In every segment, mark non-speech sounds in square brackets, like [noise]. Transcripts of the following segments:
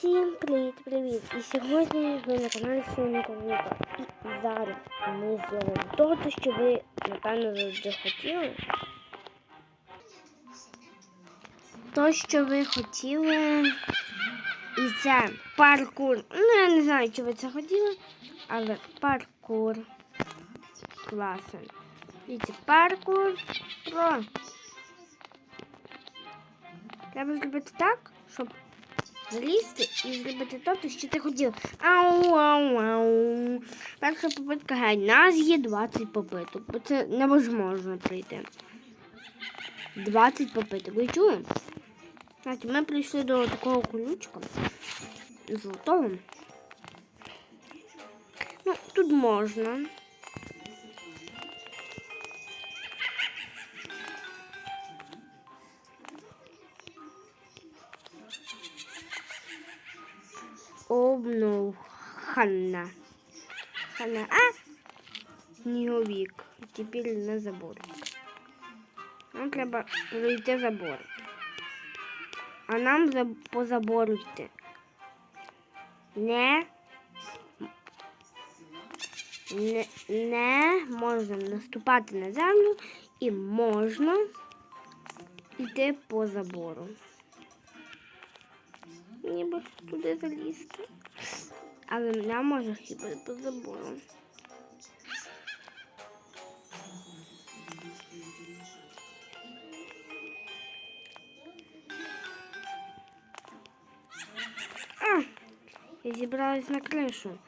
Всім привіт-привіт! І сьогодні ви на каналі Синьковника. І зараз ми зробимо то, що ви, напевно, завжди хотіли. То, що ви хотіли. І це паркур. Ну, я не знаю, чи ви це хотіли, але паркур. І це паркур. Про. Треба зробити так, щоб залізти і зробити то, що ти хотів. Ау, ау, ау. Перша попитка геть. Нас є 20 попиток, бо це невозможно пройти. 20 попиток. Ви чули? Знаєте, ми прийшли до такого колючка золотого. Ну, тут можна. Обнов Ханна. Ханна. А! Сніговік. Тепер на забор. Нам треба пройти забор. А нам за, по забору йти. Не, не, не можна наступати на землю і можна йти по забору. Ніби туди залізти. Але не може хіба по забору. Я зібралась на кришу.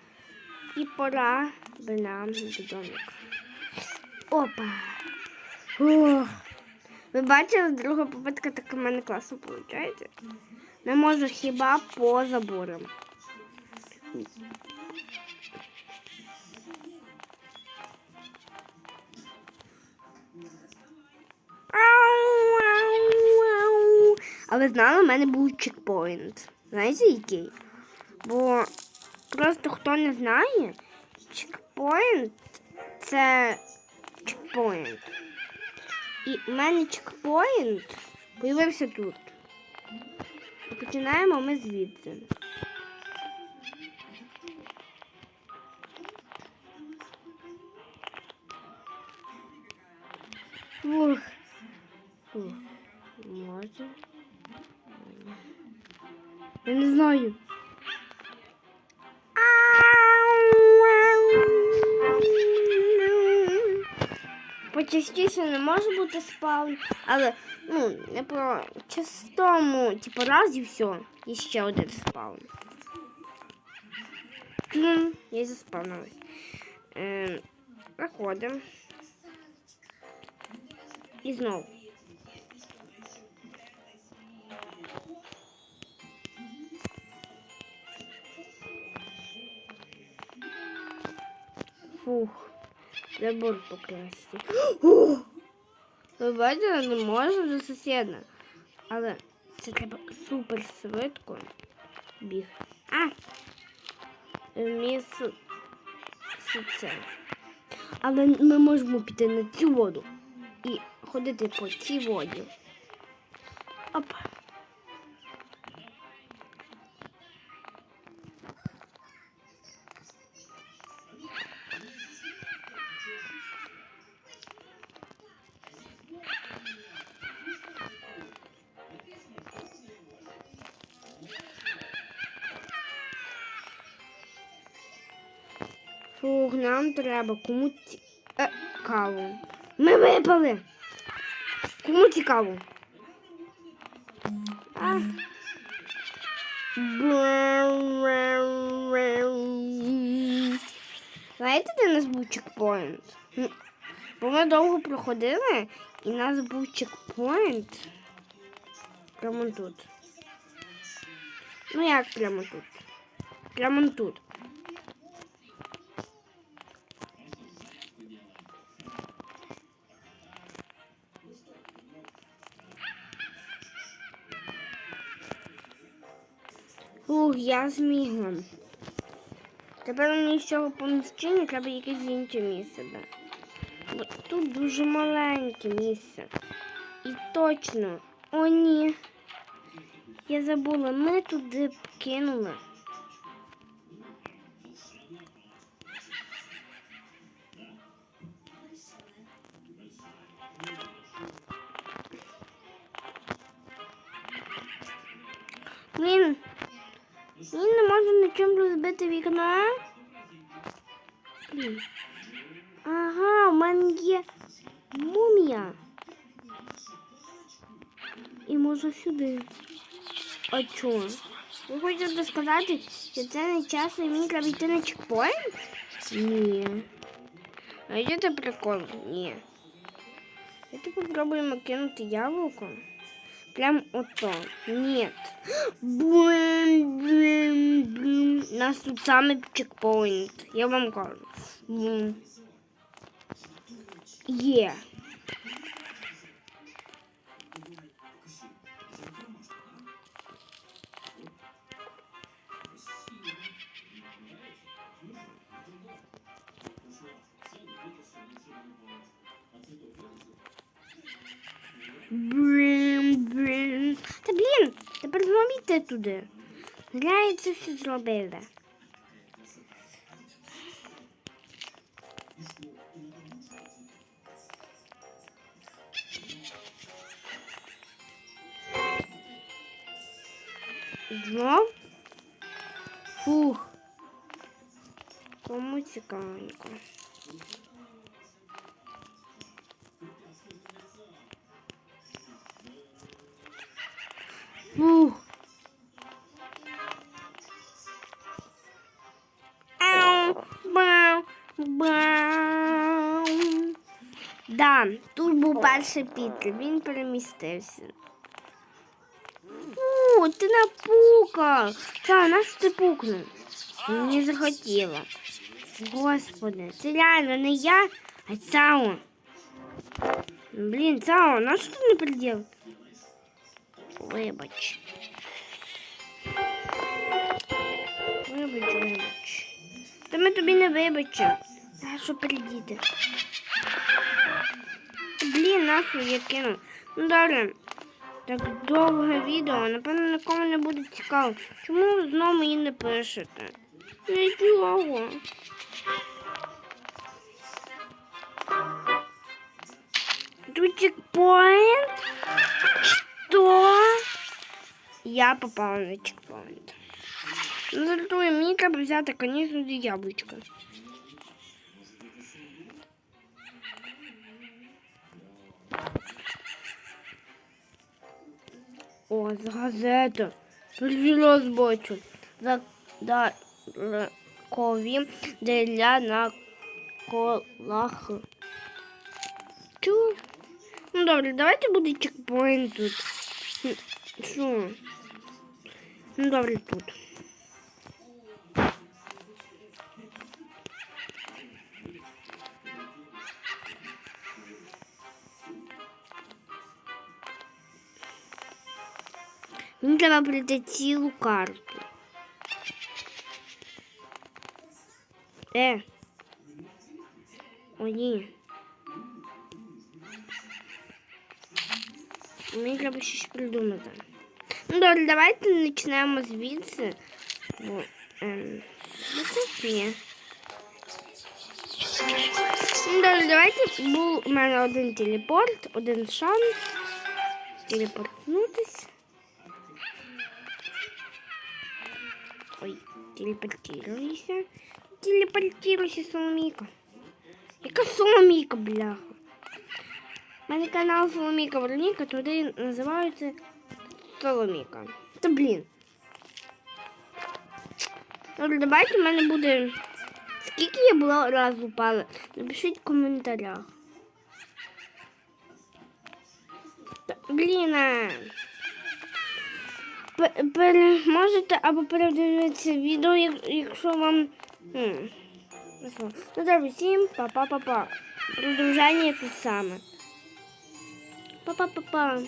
І пора би нам додому. Опа. Ух. Ви бачили, друга попитка так у мене класно виходить. Не можу хіба по заборам. Ау. Але знали, в мене був чекпоінт. Знаєте який? Бо просто хто не знає, чекпоінт це чекпоінт. І в мене чекпоінт появився тут. Починаємо ми звідси. Фух. Фух. Може. Я не знаю. Почастіше не може бути спаун, але ну, не по частому, типу раз і все. І ще один спаун. Хм, Я заспавнилась. Е, Заходимо. І знову. Фух, забор покрасти. [gasps] О! Ви бачили, не можна до сусіда. Але це треба супер швидко бігти. А! Місце це. Але ми можемо піти на цю воду і ходити по цій воді. Оп. Фух, нам треба кому е, каву. Ми випали. Кому цікаво? А. Знаєте, де у нас був чекпоінт? Бо ми довго проходили і у нас був чекпоінт. Прямо тут. Ну як прямо тут? Прямо тут. Ух, я змігла. Тепер мені з цього поміщення треба якесь інше місце. Бо тут дуже маленьке місце. І точно. О, ні. Я забула, ми туди кинули. Блін, він не може нічим розбити вікно. Блін. Ага, у мене є мумія. І можу сюди. А чого? Ви хочете сказати, що це не час і мені треба йти на чекпоінт? Ні. А є це прикол? Ні. Давайте попробуємо кинути яблуко. Прям ото. Нет. [gasps] Блин, блин, блин. У нас тут самый чекпоинт. Я вам кажу. Є. Блін, блін. Та блін, тепер знову туди. Зря я це все зробила. Знов? Фух. Кому цікавенько. Фух. Да, тут був перший Пітер, він перемістився. Фу, ти напукав. Та, нас ти пукнув. Не захотіла. Господи, це реально не я, а Цао. Блін, Цао, на що ти не приділ? Вибач. Вибач, вибач. Та ми тобі не вибачимо. Та що? Блін, нахуй я кинув. Ну добре. Так довге відео, напевно, нікому не буде цікаво. Чому ви знову мені не пишете? Нічого. Тут чекпоінт? Що? Я попала на чекпоінт. Ну, жартую, мені треба взяти, звісно, яблучко. О, з газети. Перший раз бачу. деля на колах. Чу? Ну добре, давайте буде чекпоінт тут. Чу? Ну добре тут. Мені треба прийти цілу карту. Е. О, ні. Мені треба щось придумати. Ну, добре, давайте почнемо звідси. Бо, ем, ну, тут ні. Ну, добре, давайте був у мене один телепорт, один шанс телепортнутися. Телепортируйся. Телепортируйся, Соломійка. Яка Соломійка, бляха? У мене канал Соломійка Вероніка, туди називається Соломійка. Та блін. Добре, давайте в мене буде. Скільки я була раз упала? Напишіть в коментарях. Та, Блін. Можете або передивитися відео, як- якщо вам. Ну добре, всім па-па-па-па. Продовження тут саме. Па-па-па-па.